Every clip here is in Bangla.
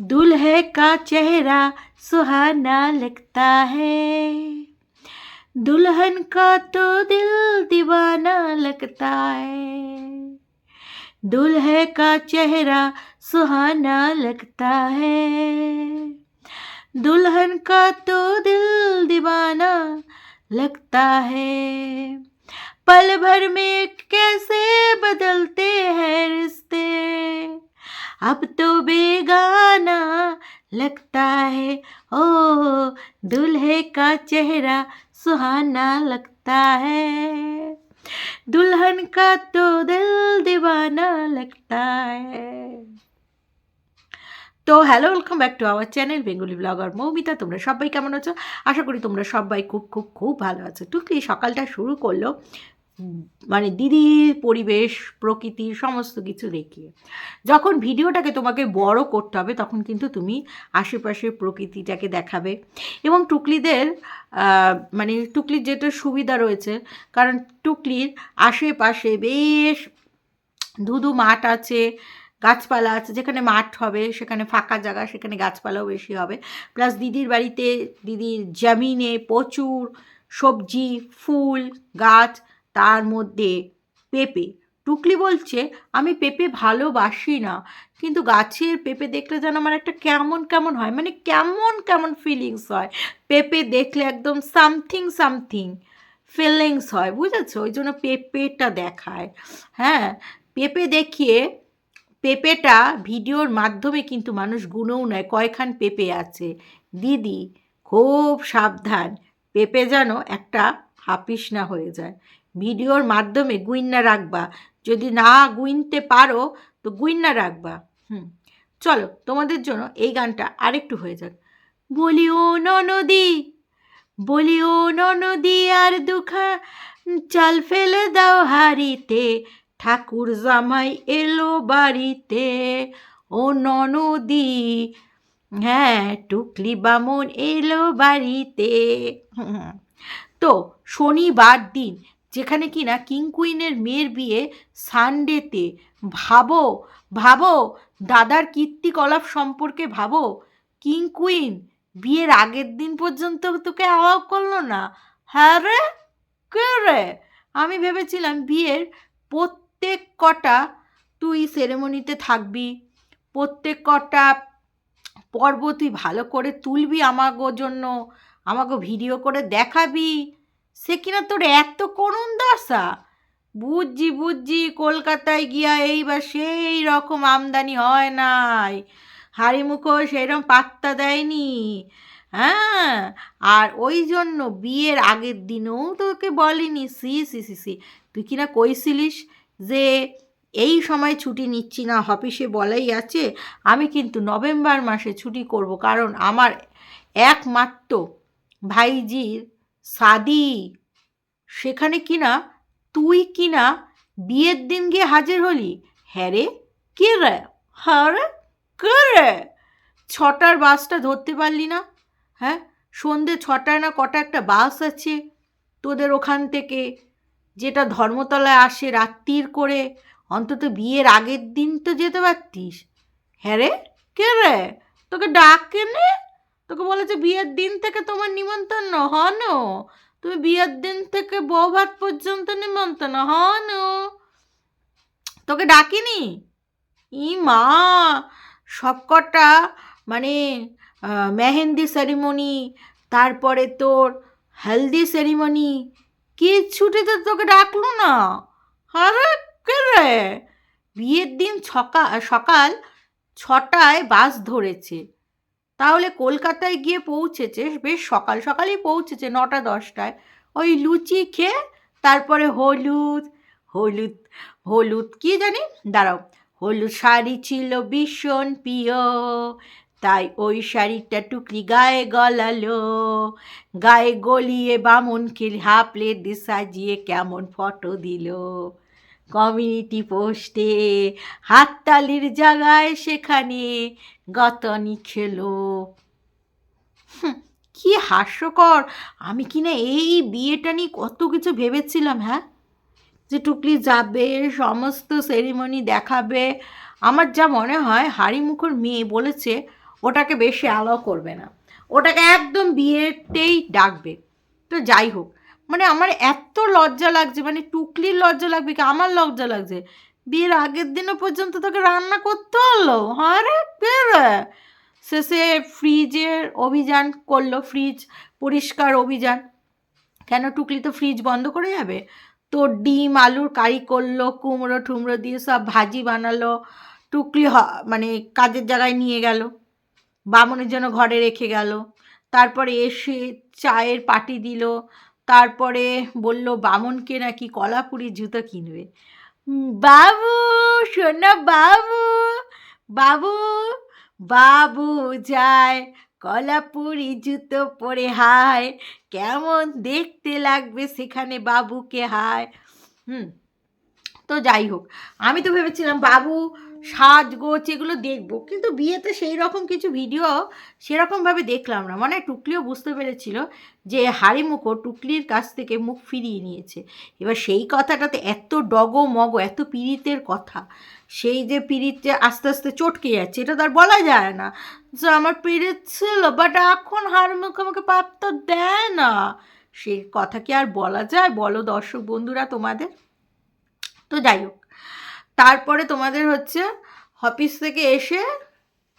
दूल्हे का चेहरा सुहाना लगता है। दुल्हन का तो दिल दीवाना लगता है। दुल्हे का चेहरा सुहाना लगता है। दुल्हन का तो दिल दीवाना लगता है। पल भर में कैसे बदलते अब तो बेगाना लगता है ओ दूल्हे का चेहरा सुहाना लगता है दुल्हन का तो दिल दीवाना लगता है তো hello welcome back to our channel Bengali blogger Moumita তোমরা সবাই কেমন আছো আশা করি তোমরা সবাই খুব খুব খুব ভালো আছো টুকলি সকালটা শুরু করলো উম, মানে দিদির পরিবেশ, প্রকৃতি, সমস্ত কিছু দেখিয়ে। যখন ভিডিওটাকে তোমাকে বড় করতে হবে, তখন কিন্তু তুমি আশেপাশের প্রকৃতিটাকে দেখাবে। এবং টুকলিদের মানে টুকলির যেটা সুবিধা রয়েছে, কারণ টুকলির আশেপাশে বেশ ধুধু মাঠ আছে, গাছপালা আছে, যেখানে মাঠ হবে, সেখানে ফাঁকা জায়গা, সেখানে গাছপালাও বেশি হবে। প্লাস দিদির বাড়িতে, দিদির জমিনে প্রচুর সবজি, ফুল, গাছ তার মধ্যে পেঁপে। টুকলি বলছে, আমি পেঁপে ভালোবাসি না, কিন্তু গাছের পেঁপে দেখলে যেন আমার একটা কেমন কেমন হয় মানে কেমন কেমন ফিলিংস হয়। পেঁপে দেখলে একদম সামথিং সামথিং ফিলিংস হয়, বুঝেছ? ওই জন্য পেঁপেটা দেখায়। হ্যাঁ পেঁপে দেখিয়ে পেঁপেটা ভিডিওর মাধ্যমে কিন্তু মানুষ গুণও নেয়। কয়খান পেঁপে আছে? দিদি, খুব সাবধান। পেঁপে যেন একটা হাপিস না হয়ে যায়। ভিডিওর মাধ্যমে গুইন্না রাখবা। যদি না গুইনতে পারো, তো গুইন্না রাখবা। হুম, চলো তোমাদের জন্য এই গানটা আরেকটু হয়ে যাক। বলি বলিও ননদি বলিও ননদি, আর দুখা চাল ফেলে দাও হারিতে ঠাকুর জামাই এলো বাড়িতে। ও ননদি হ্যাঁ টুকলি বামন এলো বাড়িতে। তো শনিবার দিন যেখানে কিনা কিং কুইনের মেয়ের বিয়ে সানডেতে ভাবো ভাবো, দাদার কীর্তিকলাপ সম্পর্কে ভাবো। কিং কুইন বিয়ের আগের দিন পর্যন্ত তোকে অ্যালাউ করল না? হ্যাঁ রে? কে রে? আমি ভেবেছিলাম বিয়ের প্রত্যেক কটা তুই সেরেমনিতে থাকবি। প্রত্যেক কটা পর্ব তুই ভালো করে তুলবি আমাগো জন্য আমাকে ভিডিও করে দেখাবি। সে কিনা তোর এত করুণ দশা? বুঝছি বুঝছি, কলকাতায় গিয়া এইবার সেই রকম আমদানি হয় নাই। হাড়ি মুখো সেরকম পাত্তা দেয়নি। হ্যাঁ? আর ওই জন্য বিয়ের আগের দিনেও তোকে বলিনি। সি সি সি সি। তুই কিনা কইছিলিস যে এই সময় ছুটি নিচ্ছি না, অফিসে বলাই আছে। আমি কিন্তু নভেম্বর মাসে ছুটি করব। কারণ আমার একমাত্র ভাইজির সাদি, সেখানে কিনা তুই কিনা বিয়ের দিন গিয়ে হাজির হলি? হ্যাঁ রে, কে রে? হ্যাঁ রে, কে রে? ছটার বাসটা ধরতে পারলি না হ্যাঁ? সন্ধে ছটায় না কটা একটা বাস আছে তোদের ওখান থেকে, যেটা ধর্মতলায় আসে রাত্রির করে, অন্তত বিয়ের আগের দিন তো যেতে পারতিস। হ্যাঁ রে, কে রে? তোকে ডাক কেনে তোকে বলেছে, বিয়ের দিন থেকে তোমার নিমন্ত্রণ হন। তুমি বিয়ের দিন থেকে বউ ভাত পর্যন্ত নিমন্ত্রণ হন। তোকে ডাকিনি? ই মা, সবকটা মানে মেহেন্দি সেরিমনি তারপরে তোর হেলদি সেরিমনি কিচ্ছুটি তো তোকে ডাকলো না। আরে কে রে? বিয়ের দিন সকাল সকাল ছটায় বাস ধরেছে। তাহলে কলকাতায় গিয়ে পৌঁছেছে, বেশ সকাল সকালই পৌঁছেছে, নটা দশটায়। ওই লুচি খেয়ে তারপরে হলুদ হলুদ হলুদ কি জানি? দাঁড়াও, হলুদ শাড়ি ছিল ভীষণ প্রিয়, তাই ওই শাড়িটা টুকলি গায়ে গলালো। গায়ে গলিয়ে বামনকে হাফ দিয়ে সাজিয়ে কেমন ফটো দিল। কমিউনিটি পোস্টে হাততালির জায়গায় সেখানে গতনি খেলো। কি হাস্যকর। আমি কিনা এই বিয়েটা নিয়ে কত কিছু ভেবেছিলাম হ্যাঁ? যে টুকলি যাবে, সমস্ত সেরিমনি দেখাবে। আমার যা মনে হয়, হাড়িমুখর মেয়ে বলেছে, ওটাকে বেশি অ্যালাউ করবে না। ওটাকে একদম বিয়েতেই ডাকবে। তো যাই হোক মানে আমার এত লজ্জা লাগছে মানে টুকলির লজ্জা লাগবে কি? আমার লজ্জা লাগছে। বিয়ের আগের দিনও পর্যন্ত তোকে রান্না করতে হলো? হ্যাঁ রে শেষে ফ্রিজের অভিযান করল, ফ্রিজ পরিষ্কার অভিযান। কেন টুকলি তো ফ্রিজ বন্ধ করে যাবে? তো ডিম, আলুর কারি করল, কুমড়ো ঠুমড়ো দিয়ে সব ভাজি বানালো। টুকলি মানে কাজের জায়গায় নিয়ে গেল। বামনের জন্য ঘরে রেখে গেল। তারপরে এসে চায়ের পাটি দিল। তারপরে বলল, বামনকে নাকি কলাপুরি জুতো কিনবে? বাবু সোনা বাবু বাবু বাবু যায়, কলাপুরি জুতো পরে হায়, কেমন দেখতে লাগবে সেখানে বাবুকে হায়। হুম তো যাই হোক, আমি তো ভেবেছিলাম বাবু সাজগোজ এগুলো দেখব। কিন্তু বিয়েতে সেই রকম কিছু ভিডিও সেরকমভাবে দেখলাম না। মানে টুকলিও বুঝতে পেরেছিল যে হাড়িমুখো টুকলির কাছ থেকে মুখ ফিরিয়ে নিয়েছে। এবার সেই কথাটাতে এত ডগ মগ এত পীড়িতের কথা, সেই যে পীড়িতে আস্তে আস্তে চটকে যাচ্ছে, এটা তো আর বলা যায় না। যে আমার পীড়িত ছিল বাট এখন হাড়িমুখ আমাকে পাত্তা দেয় না। সেই কথা কি আর বলা যায়? বলো দর্শক বন্ধুরা তোমাদের। তো যাই হোক। তারপরে তোমাদের হচ্ছে অফিস থেকে এসে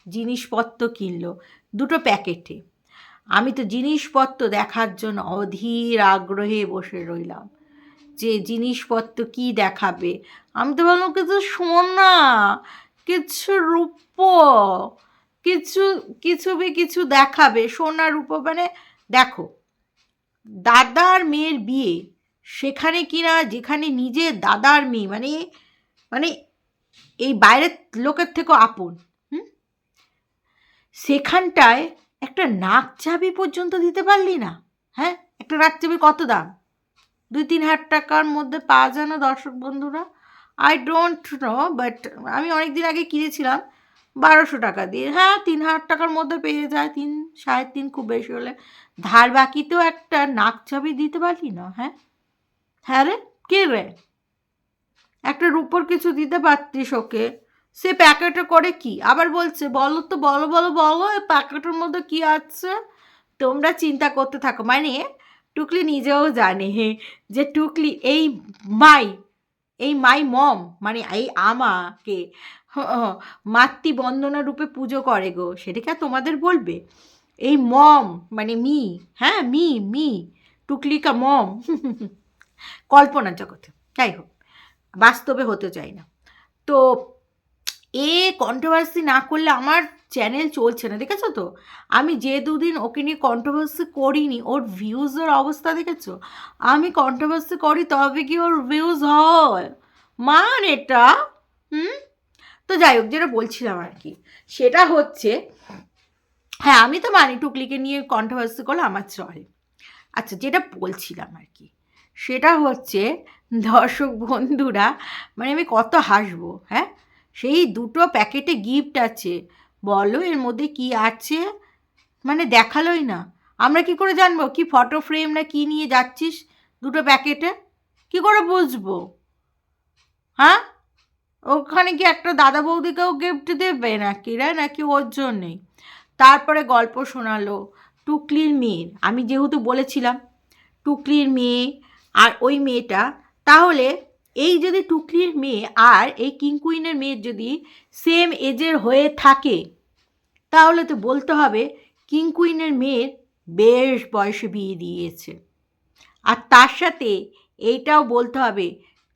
জিনিসপত্র কিনলো, দুটো প্যাকেটে। আমি তো জিনিসপত্র দেখার জন্য অধীর আগ্রহে বসে রইলাম যে জিনিসপত্র কি দেখাবে। আমি তো ভাবলাম কিছু সোনা, কিছু রূপ, কিছু কিছু বে কিছু দেখাবে। সোনা রূপ মানে দেখো, দাদার মেয়ের বিয়ে। সেখানে কিনা, যেখানে নিজের দাদার মেয়ে মানে মানে এই বাইরের লোকের থেকেও আপন, হুম? সেখানটায় একটা নাক চাবি পর্যন্ত দিতে পারলি না হ্যাঁ? একটা নাক চাবি কত দাম? দুই তিন হাজার টাকার মধ্যে পাওয়া যায় না দর্শক বন্ধুরা। আই ডোন্ট নো বাট আমি অনেক দিন আগে কিনেছিলাম, বারোশো টাকা দিয়ে। হ্যাঁ তিন হাজার টাকার মধ্যে পেয়ে যায়, তিন, সাড়ে তিন খুব বেশি হলে। ধার বাকিতেও একটা নাক চাবি দিতে পারলি না হ্যাঁ? হ্যাঁ রে? কে রে? একটা রূপোর কিছু দিতে পারতিস ওকে। সে প্যাকেটে করে কি? আবার বলছে, বলো তো, বলো বলো বলো, এই প্যাকেটের মধ্যে কি আছে? তোমরা চিন্তা করতে থাকো। মানে টুকলি নিজেও জানে যে টুকলি এই মাই এই মাই মম মানে এই আমাকে মাতৃ বন্দনা রূপে পুজো করে গো। সেটা কি আর তোমাদের বলবে? এই মম মানে মি হ্যাঁ মি মি, টুকলিকা মম। কল্পনার জগতে, যাই হোক, বাস্তবে হতে চাই না। তো এ কন্ট্রোভার্সি না করলে আমার চ্যানেল চলছে না, দেখেছ তো? আমি যে দুদিন ওকে নিয়ে কন্ট্রোভার্সি করিনি, ওর ভিউজের অবস্থা দেখেছ? আমি কন্ট্রোভার্সি করি তবে কি ওর ভিউজ হয়? মান এটা, হুম? তো যাই হোক, যেটা বলছিলাম আর কি, সেটা হচ্ছে হ্যাঁ আমি তো মানি টুকলিকে নিয়ে কন্ট্রোভার্সি করলে আমার চলে। আচ্ছা যেটা বলছিলাম আর কি সেটা হচ্ছে দর্শক বন্ধুরা মানে আমি কত হাসবো হ্যাঁ? সেই দুটো প্যাকেটে গিফট আছে। বলো এর মধ্যে কি আছে? মানে দেখালোই না। আমরা কি করে জানব? কি ফটো ফ্রেম না কি নিয়ে যাচ্ছিস দুটো প্যাকেটে? কি করে বুঝব? হ্যাঁ? ওখানে কি একটা দাদা বৌদিকেও গিফট দেবে নাকি রে নাকি ওর জন্যেই তারপরে গল্প শোনালো টুকলির মেয়ের আমি যেহেতু বলেছিলাম, টুকলির মেয়ে আর ওই মেয়েটা, তাহলে এই যদি টুকলির মেয়ে আর এই কিং কুইনের মেয়ের যদি সেম এজের হয়ে থাকে, তাহলে তো বলতে হবে কিং কুইনের মেয়ের বেশ বয়সে বিয়ে দিয়েছে। আর তার সাথে এইটাও বলতে হবে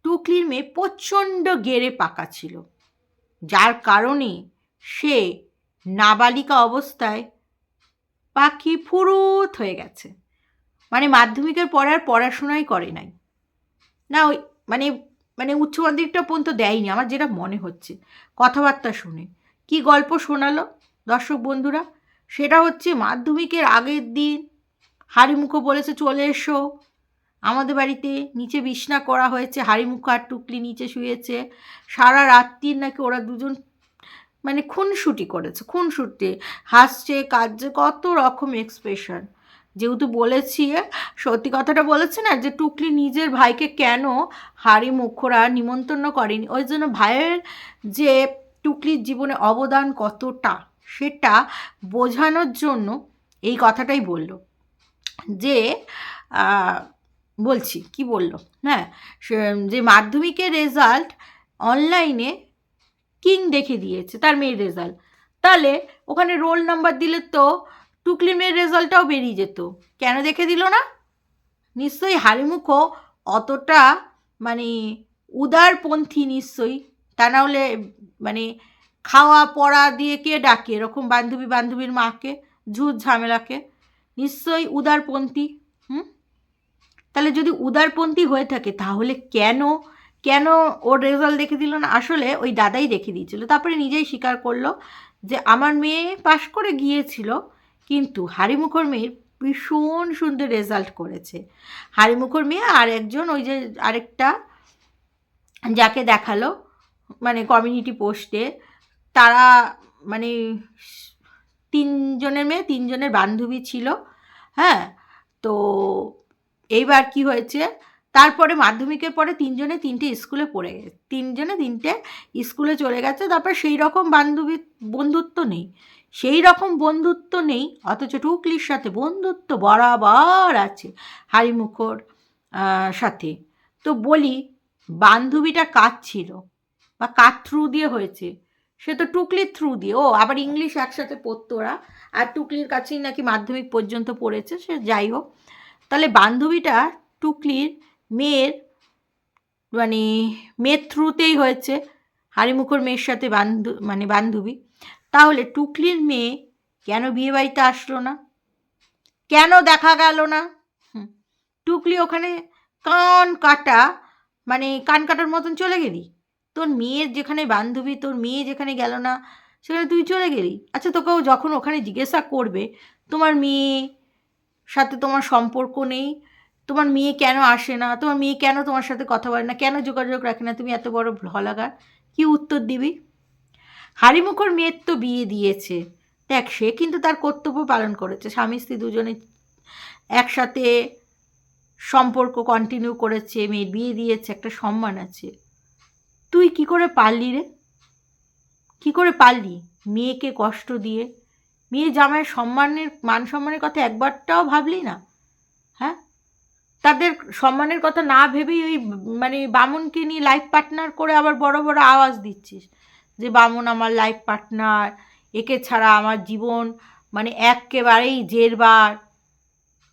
টুকলির মেয়ে প্রচণ্ড গেড়ে পাকা ছিল। যার কারণে সে নাবালিকা অবস্থায় পাখি ফুরুত হয়ে গেছে। মানে মাধ্যমিকের পরে আর পড়াশোনাই করে নাই। না, ওই মানে মানে উচ্চ মাধ্যমিকটা পর্যন্ত দেয়নি, আমার যেটা মনে হচ্ছে। কথাবার্তা শুনে। কি গল্প শোনালো দর্শক বন্ধুরা? সেটা হচ্ছে মাধ্যমিকের আগের দিন হাড়িমুখো বলেছে, চলে এসো। আমাদের বাড়িতে নিচে বিছনা করা হয়েছে, হাড়িমুখো আর টুকলি নিচে শুয়েছে। সারা রাত্রির নাকি ওরা দুজন মানে খুনসুটি করেছে, খুনসুটি। হাসছে কাজে কত রকম এক্সপ্রেশন যেহেতু বলেছি, সত্যি কথাটা বলেছে না যে টুকলি নিজের ভাইকে কেন হাড়ি মুখরা নিমন্ত্রণ করেনি? ওই জন্য ভাইয়ের যে টুকলির জীবনে অবদান কতটা, সেটা বোঝানোর জন্য এই কথাটাই বলল। যে বলছি, কি বলল? হ্যাঁ যে মাধ্যমিকের রেজাল্ট অনলাইনে কিং দেখে দিয়েছে, তার মেয়ের রেজাল্ট তাহলে ওখানে রোল নাম্বার দিলে তো টুকলি মেয়ের রেজাল্টটাও বেরিয়ে যেত। কেন দেখে দিল না? নিশ্চয়ই হারিমুখও অতটা মানে উদারপন্থী নিশ্চয়ই। তা না হলে মানে খাওয়া, পড়া দিয়ে কে ডাকে? এরকম বান্ধবী বান্ধবীর মাকে, ঝুট ঝামেলাকে। নিশ্চয়ই উদারপন্থী, হুম? তাহলে যদি উদারপন্থী হয়ে থাকে, তাহলে কেন কেন ওর রেজাল্ট দেখে দিল না? আসলে ওই দাদাই দেখে দিয়েছিল। তারপরে নিজেই স্বীকার করল যে, আমার মেয়ে পাশ করে গিয়েছিল। কিন্তু হারিমুখর মেয়ের ভীষণ সুন্দর রেজাল্ট করেছে। হারিমুখর মেয়ে আর একজন ওই যে আরেকটা যাকে দেখাল মানে কমিউনিটি পোস্টে তারা মানে তিনজনের মেয়ে, তিনজনের বান্ধবী ছিল হ্যাঁ? তো এইবার কি হয়েছে? তারপরে মাধ্যমিকের পরে তিনজনে তিনটে স্কুলে পড়ে গেছে। তিনজনে তিনটে স্কুলে চলে গেছে, তারপর সেই রকম বান্ধবী বন্ধুত্ব নেই। সেই রকম বন্ধুত্ব নেই, অথচ টুকলির সাথে বন্ধুত্ব বরাবর আছে হারিমুখর সাথে। তো বলি, বান্ধবীটা কার ছিল বা কার থ্রু দিয়ে হয়েছে, সে তো টুকলির থ্রু দিয়ে, ও আবার ইংলিশ একসাথে পড়তো ওরা, আর টুকলির কাছেই নাকি মাধ্যমিক পর্যন্ত পড়েছে, সে যাই হোক। তাহলে বান্ধবীটা টুকলির মেয়ের মানে মেয়ের থ্রুতেই হয়েছে, হারিমুখর মেয়ের সাথে বান্ধু মানে বান্ধবী। তাহলে টুকলির মেয়ে কেন বিয়ে বাড়িতে আসলো না? কেন দেখা গেল না? টুকলি ওখানে কান কাটা মানে কান কাটার মতন চলে গেলি? তোর মেয়ের যেখানে বান্ধবী, তোর মেয়ে যেখানে গেল না, সেখানে তুই চলে গেলি? আচ্ছা তোকেও যখন ওখানে জিজ্ঞাসা করবে, তোমার মেয়ে সাথে তোমার সম্পর্ক নেই, তোমার মেয়ে কেন আসে না, তোমার মেয়ে কেন তোমার সাথে কথা বলে না, কেন যোগাযোগ রাখে না, তুমি এত বড় ভলাগার, কি উত্তর দিবি? হারিমুখর মেয়ের তো বিয়ে দিয়েছে। দেখ, সে কিন্তু তার কর্তব্য পালন করেছে। স্বামী স্ত্রী দুজনে একসাথে সম্পর্ক কন্টিনিউ করেছে, মেয়ের বিয়ে দিয়েছে, একটা সম্মান আছে। তুই কি করে পারলি রে? কি করে পারলি মেয়েকে কষ্ট দিয়ে? মেয়ে জামাইয়ের সম্মানের, মান সম্মানের কথা একবারটাও ভাবলি না? হ্যাঁ? তাদের সম্মানের কথা না ভেবেই ওই মানে বামুনকে নিয়ে লাইফ পার্টনার করে আবার বড় বড় আওয়াজ দিচ্ছিস। যে বামুন আমার লাইফ পার্টনার একে ছাড়া আমার জীবন মানে একেবারেই জেরবার।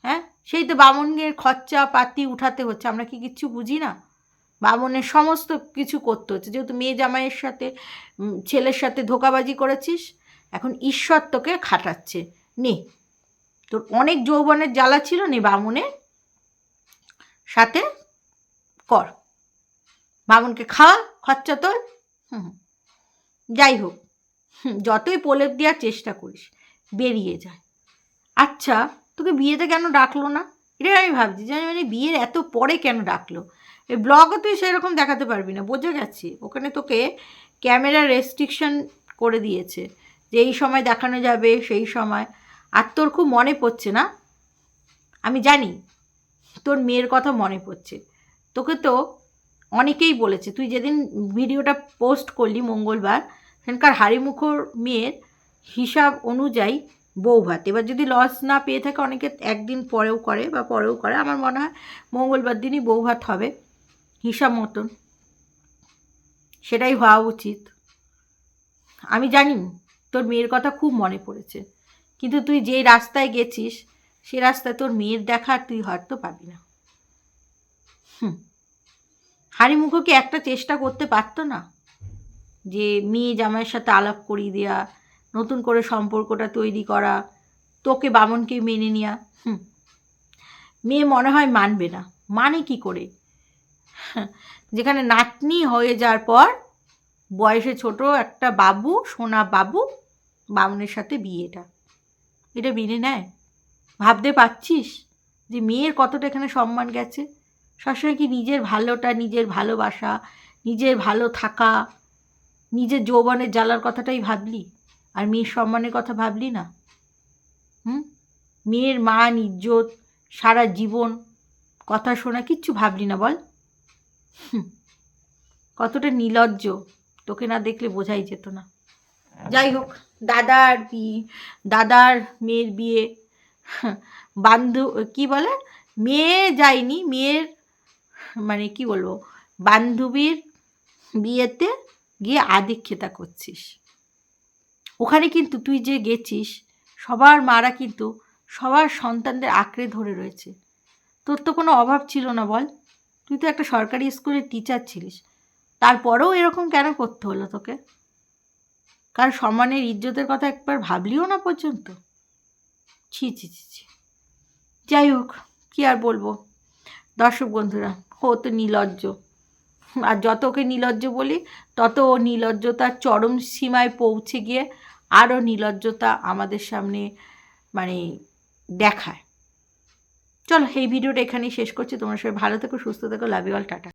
হ্যাঁ? সেই তো বামুনের খরচা পাতি উঠাতে হচ্ছে, আমরা কি কিচ্ছু বুঝি না? বামনের সমস্ত কিছু করতে হচ্ছে। যেহেতু মেয়ে জামাইয়ের সাথে ছেলের সাথে ধোকাবাজি করেছিস, এখন ঈশ্বর তোকে খাটাচ্ছে। নে, তোর অনেক যৌবনের জ্বালা ছিল নে বামুনের। সাথে কর। বামুনকে খাওয়া, খরচা তোর। হুম হুম। যাই হোক যতই প্রলেপ দেওয়ার চেষ্টা করিস, বেরিয়ে যায় আচ্ছা তোকে বিয়েতে কেন ডাকলো না? এটাই আমি ভাবছি যে মানে বিয়ের এত পরে কেন ডাকলো? এই ব্লগও তুই সেরকম দেখাতে পারবি না, বোঝা গেছে। ওখানে তোকে ক্যামেরা রেস্ট্রিকশন করে দিয়েছে, যে এই সময় দেখানো যাবে, সেই সময়। আর তোর খুব মনে পড়ছে না? আমি জানি, তোর মেয়ের কথা মনে পড়ছে। তোকে তো অনেকেই বলেছে, তুই যেদিন ভিডিওটা পোস্ট করলি মঙ্গলবার, সেখানকার হাড়িমুখর মেয়ের হিসাব অনুযায়ী বউ ভাত। এবার যদি লস না পেয়ে থাকে, অনেকে একদিন পরেও করে বা পরেও করে। আমার মনে হয় মঙ্গলবার দিনই বউ ভাত হবে, হিসাব মতন। সেটাই হওয়া উচিত। আমি জানি তোর মেয়ের কথা খুব মনে পড়েছে, কিন্তু তুই যেই রাস্তায় গেছিস, সে রাস্তায় তোর মেয়ের দেখা তুই হয়তো পাবি না। হুম। হাড়িমুখোকে একটা চেষ্টা করতে পারতো না? যে মেয়ে জামাইয়ের সাথে আলাপ করিয়ে দেওয়া নতুন করে সম্পর্কটা তৈরি করা, তোকে বামনকে মেনে নেওয়া হুম। মেয়ে মনে হয় মানবে না। মানে কি করে? যেখানে নাতনি হয়ে যাওয়ার পর বয়সে ছোট একটা বাবু, সোনা বাবু, বামনের সাথে বিয়েটা। এটা মেনে নেয়? ভাবতে পারছিস? যে মেয়ের কতটা এখানে সম্মান গেছে? সবসময় কি নিজের ভালোটা, নিজের ভালোবাসা, নিজের ভালো থাকা, নিজের যৌবনের জ্বালার কথাটাই ভাবলি? আর মেয়ের সম্মানের কথা ভাবলি না? হুম? মেয়ের মান, ইজ্জত, সারা জীবন কথা শোনা কিচ্ছু ভাবলি না বল? কতটা নির্লজ্জ তোকে না দেখলে বোঝাই যেত না। যাই হোক, দাদার বিয়ে দাদার মেয়ের বিয়ে। বান্ধব কি বলে? মেয়ে যায়নি, মেয়ের মানে কি বলব, বান্ধবীর বিয়েতে গিয়ে আদিক্ষেতা করছিস। ওখানে কিন্তু তুই যে গেছিস, সবার মারা কিন্তু সবার সন্তানদের আঁকড়ে ধরে রয়েছে। তোর তো কোনো অভাব ছিল না বল? তুই তো একটা সরকারি স্কুলের টিচার ছিলিস। তারপরেও এরকম কেন করতে হলো তোকে? কার সম্মানের, ইজ্জতের কথা একবার ভাবলিও না পর্যন্ত? ছি ছি ছি ছি। যাই হোক, কী আর বলব? দর্শক বন্ধুরা ও তো নিলজ্জ। আর যত ওকে নির্লজ্জ বলি, তত ও নিলজ্জতার চরম সীমায় পৌঁছে গিয়ে আরও নিলজ্জতা আমাদের সামনে মানে দেখায়। চলো, এই ভিডিওটা এখানেই শেষ করছি। তোমার সবাই ভালো থেকো, সুস্থ থেকো লাভ ইউ অল টাটা।